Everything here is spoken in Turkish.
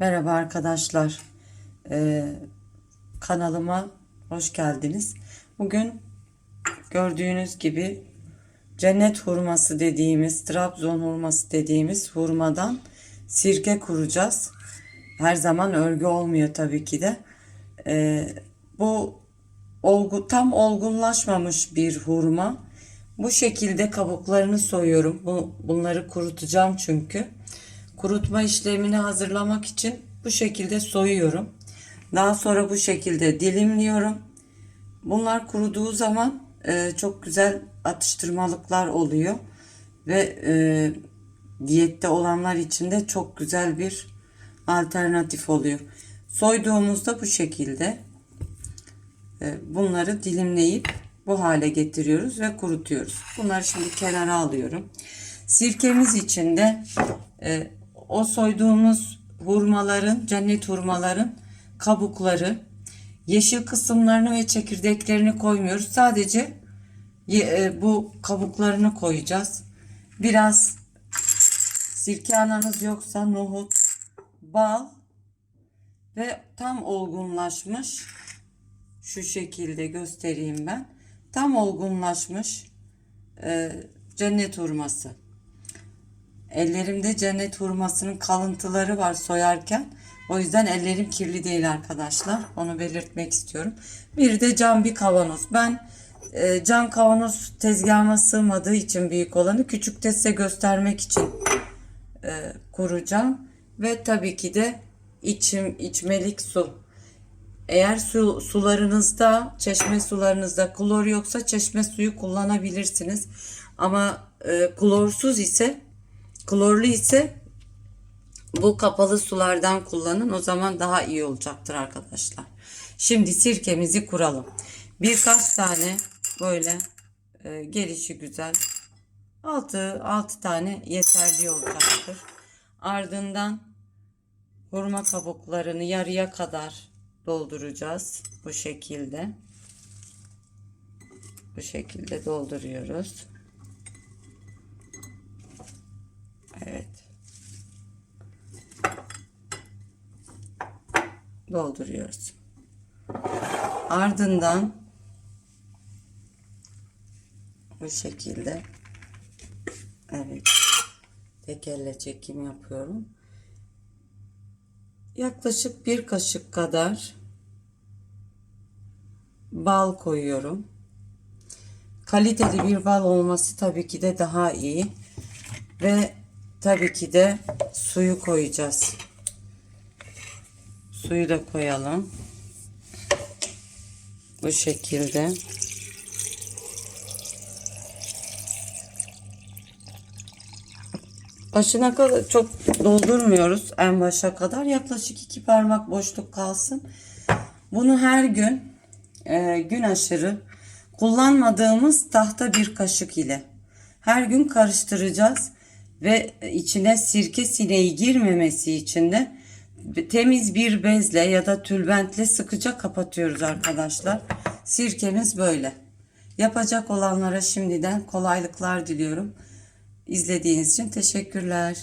Merhaba arkadaşlar. Ee, kanalıma hoş geldiniz. Bugün gördüğünüz gibi cennet hurması dediğimiz, Trabzon hurması dediğimiz hurmadan sirke kuracağız. Her zaman örgü olmuyor tabii ki de. Ee, bu olgu, tam olgunlaşmamış bir hurma. Bu şekilde kabuklarını soyuyorum. Bu, bunları kurutacağım çünkü. Kurutma işlemini hazırlamak için bu şekilde soyuyorum. Daha sonra bu şekilde dilimliyorum. Bunlar kuruduğu zaman e, çok güzel atıştırmalıklar oluyor ve e, diyette olanlar için de çok güzel bir alternatif oluyor. Soyduğumuzda bu şekilde e, bunları dilimleyip bu hale getiriyoruz ve kurutuyoruz. Bunları şimdi kenara alıyorum. Sirkemiz için de e, o soyduğumuz hurmaların, cennet hurmaların kabukları, yeşil kısımlarını ve çekirdeklerini koymuyoruz. Sadece e, bu kabuklarını koyacağız. Biraz sirke ananız yoksa nohut, bal ve tam olgunlaşmış şu şekilde göstereyim ben. Tam olgunlaşmış e, cennet hurması. Ellerimde cennet hurmasının kalıntıları var soyarken. O yüzden ellerim kirli değil arkadaşlar. Onu belirtmek istiyorum. Bir de cam bir kavanoz. Ben e, cam kavanoz tezgahıma sığmadığı için büyük olanı küçük size göstermek için e, kuracağım. Ve tabii ki de içim içmelik su. Eğer su, sularınızda, çeşme sularınızda klor yoksa çeşme suyu kullanabilirsiniz. Ama e, klorsuz ise, klorlu ise bu kapalı sulardan kullanın. O zaman daha iyi olacaktır arkadaşlar. Şimdi sirkemizi kuralım. Birkaç tane böyle e, gelişi güzel 6 6 tane yeterli olacaktır. Ardından hurma kabuklarını yarıya kadar dolduracağız bu şekilde. Bu şekilde dolduruyoruz. Evet. Dolduruyoruz. Ardından bu şekilde evet tek elle çekim yapıyorum. Yaklaşık bir kaşık kadar bal koyuyorum. Kaliteli bir bal olması tabii ki de daha iyi. Ve tabii ki de suyu koyacağız. Suyu da koyalım. Bu şekilde. Başına kadar çok doldurmuyoruz en başa kadar. Yaklaşık iki parmak boşluk kalsın. Bunu her gün e, gün aşırı kullanmadığımız tahta bir kaşık ile her gün karıştıracağız ve içine sirke sineği girmemesi için de temiz bir bezle ya da tülbentle sıkıca kapatıyoruz arkadaşlar. Sirkemiz böyle. Yapacak olanlara şimdiden kolaylıklar diliyorum. İzlediğiniz için teşekkürler.